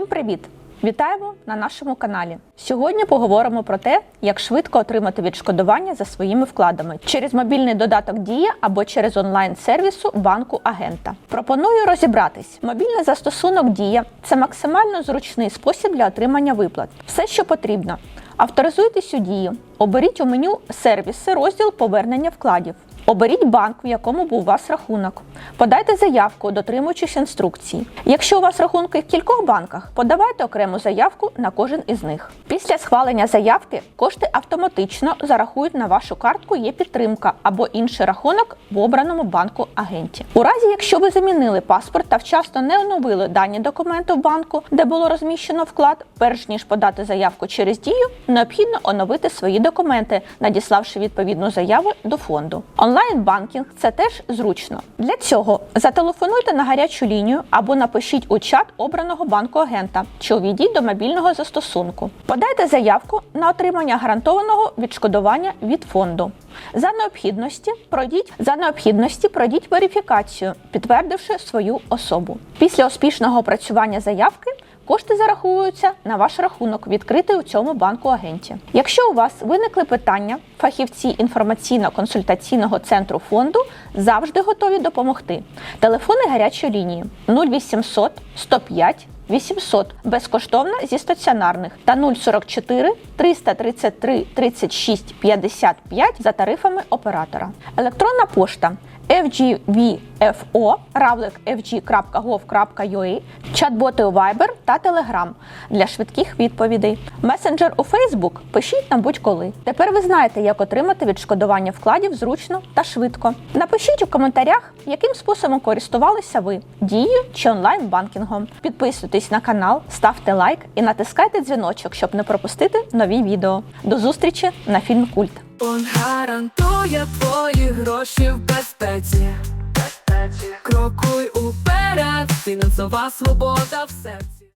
привіт! Вітаємо на нашому каналі. Сьогодні поговоримо про те, як швидко отримати відшкодування за своїми вкладами через мобільний додаток Дія або через онлайн-сервісу банку агента. Пропоную розібратись. Мобільний застосунок Дія це максимально зручний спосіб для отримання виплат. Все, що потрібно. Авторизуйтесь у дію, оберіть у меню сервіси розділ повернення вкладів. Оберіть банк, в якому був у вас рахунок. Подайте заявку, дотримуючись інструкцій. Якщо у вас рахунки в кількох банках, подавайте окрему заявку на кожен із них. Після схвалення заявки кошти автоматично зарахують на вашу картку є підтримка або інший рахунок в обраному банку агенті. У разі, якщо ви замінили паспорт та вчасно не оновили дані документи в банку, де було розміщено вклад, перш ніж подати заявку через дію, необхідно оновити свої документи, надіславши відповідну заяву до фонду. Онлайн-банкінг це теж зручно. Для цього зателефонуйте на гарячу лінію або напишіть у чат обраного банку агента чи увійдіть до мобільного застосунку. Подайте заявку на отримання гарантованого відшкодування від фонду. За необхідності пройдіть за необхідності пройдіть верифікацію, підтвердивши свою особу. Після успішного опрацювання заявки Кошти зараховуються на ваш рахунок, відкритий у цьому банку агенті. Якщо у вас виникли питання, фахівці інформаційно-консультаційного центру фонду завжди готові допомогти. Телефони гарячої лінії 0800 105 800 безкоштовно зі стаціонарних та 044 333 36 55 за тарифами оператора. Електронна пошта fgvfo равлик fg.gov.ua, чат-боти у Viber та Telegram для швидких відповідей. Месенджер у Facebook пишіть нам будь-коли. Тепер ви знаєте, як отримати відшкодування вкладів зручно та швидко. Напишіть у коментарях, яким способом користувалися ви дією чи онлайн-банкінгом. Підписуйтесь на канал, ставте лайк і натискайте дзвіночок, щоб не пропустити нові відео. До зустрічі на фільм Культ. Он гарантує твої гроші в безпеці. Крокуй уперед, фінансова свобода в серці.